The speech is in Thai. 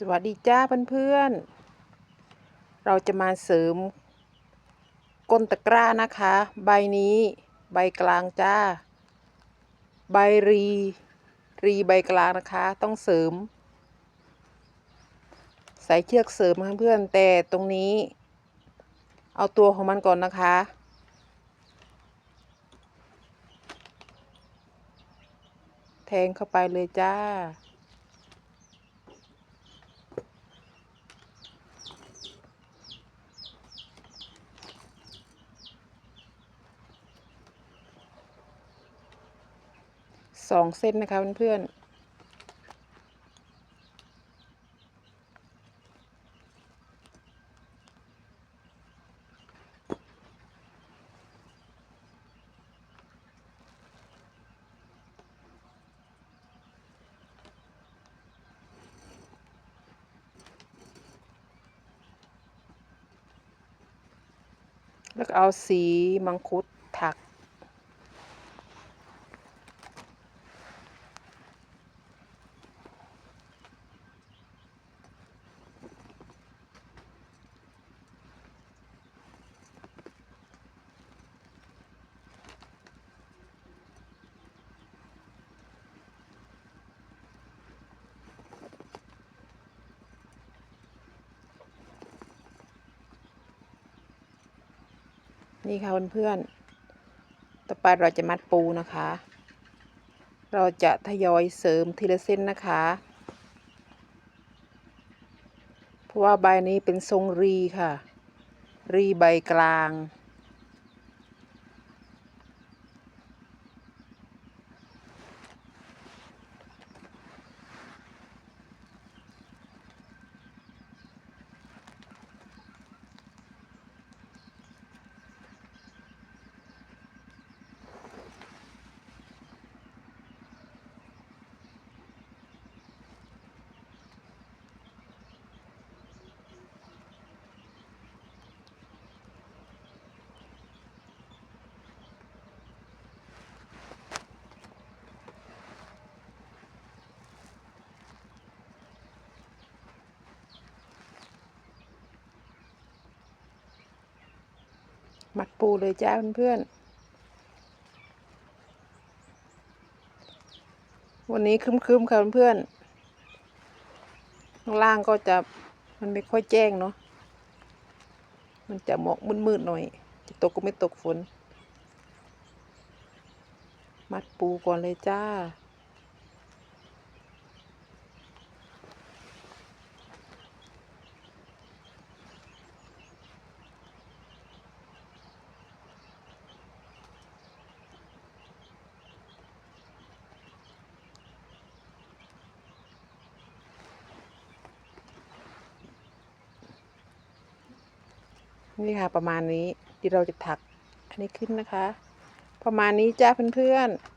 สวัสดีจ้าเพื่อนๆ เราจะมาเสริมก้นตะกร้านะคะ ใบนี้ใบกลางจ้า ใบรีรีใบกลางนะคะ ต้องเสริม ใส่เชือกเสริมเพื่อนแต่ตรงนี้ เอาตัวของมันก่อนนะคะแทงเข้าไปเลยจ้า สองเส้นนะคะเพื่อนๆแล้วก็เอาสีมังคุดถัก นี่ค่ะเพื่อนๆ ต่อไปเราจะมัดปูนะคะ เราจะทยอยเสริมทีละเส้นนะคะ เพราะว่าใบนี้เป็นทรงรีค่ะ รีใบกลาง มัดปูเลยจ้าเพื่อนๆ วันนี้ครึ้มๆค่ะเพื่อนๆ ข้างล่างก็จะมันไม่ค่อยแจ้งเนาะ มันจะหมอกมืดๆหน่อย จะตกก็ไม่ตกฝน มัดปูก่อนเลยจ้า นี่ค่ะประมาณนี้ที่เราจะถักอันนี้ขึ้นนะคะ ประมาณนี้จ้าเพื่อนๆ